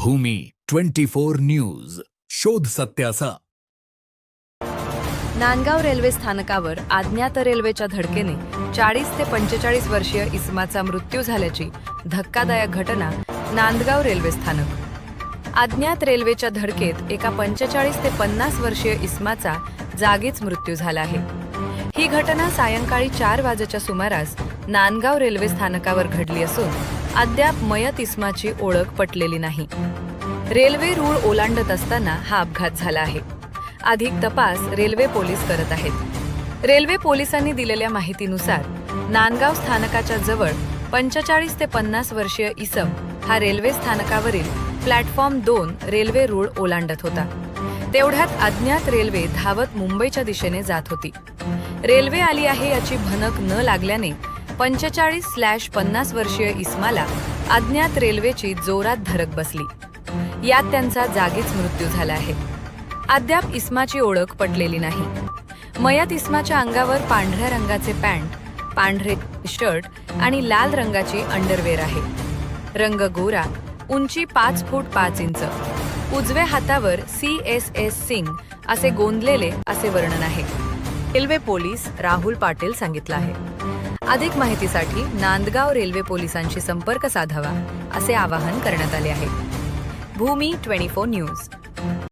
भूमी twenty four news. शोध सत्याचा. Nandgaon railway स्थानकावर अज्ञात रेल्वेच्या धडकेने चाळीस ते पंचेचाळीस वर्षीय इसमाचा मृत्यू झाल्याची धक्कादायक घटना नांदगाव रेल्वे स्थानक. अज्ञात रेल्वेच्या धडकेत एका पंचेचाळीस ते पन्नास वर्षीय इस्माचा जागीच मृत्यू झाला आहे. ही घटना सायंकाळी चार वाजेच्या सुमारास नांदगाव रेल्वे स्थानकावर घडली असून अद्याप मयत इस्माची ओळख पटलेली नाही. रेल्वे रूळ ओलांडत असताना हा अपघात झाला आहे. अधिक तपास रेल्वे पोलीस करत आहेत. रेल्वे पोलिसांनी दिलेल्या माहितीनुसार नांदगाव स्थानकाच्या जवळ पंचेचाळीस ते पन्नास वर्षीय इसम हा रेल्वे स्थानकावरील प्लॅटफॉर्म दोन रेल्वे रूळ ओलांडत होता. तेवढ्यात अज्ञात रेल्वे धावत मुंबईच्या दिशेने जात होती. रेल्वे आली आहे याची भनक न लागल्याने पंचेचाळीस स्लॅश पन्नास वर्षीय इस्माला अज्ञात रेल्वेची जोरात धडक बसली. यात त्यांचा जागीच मृत्यू झाला आहे. अद्याप इस्माची ओळख पटलेली नाही. मयत इस्माच्या अंगावर पांढऱ्या रंगाचे पॅन्ट पांढरे शर्ट आणि लाल रंगाची अंडरवेअर आहे. रंग गोरा उंची पाच फूट पाच इंच. उजव्या हातावर सी एस एस सिंग असे गोंदलेले असे वर्णन आहे. रेल्वे पोलीस राहुल पाटील सांगितलं आहे. अधिक माहितीसाठी नांदगाव रेल्वे पोलिसांशी संपर्क साधावा असे आवाहन करण्यात आले आहे. Bhumi twenty four news.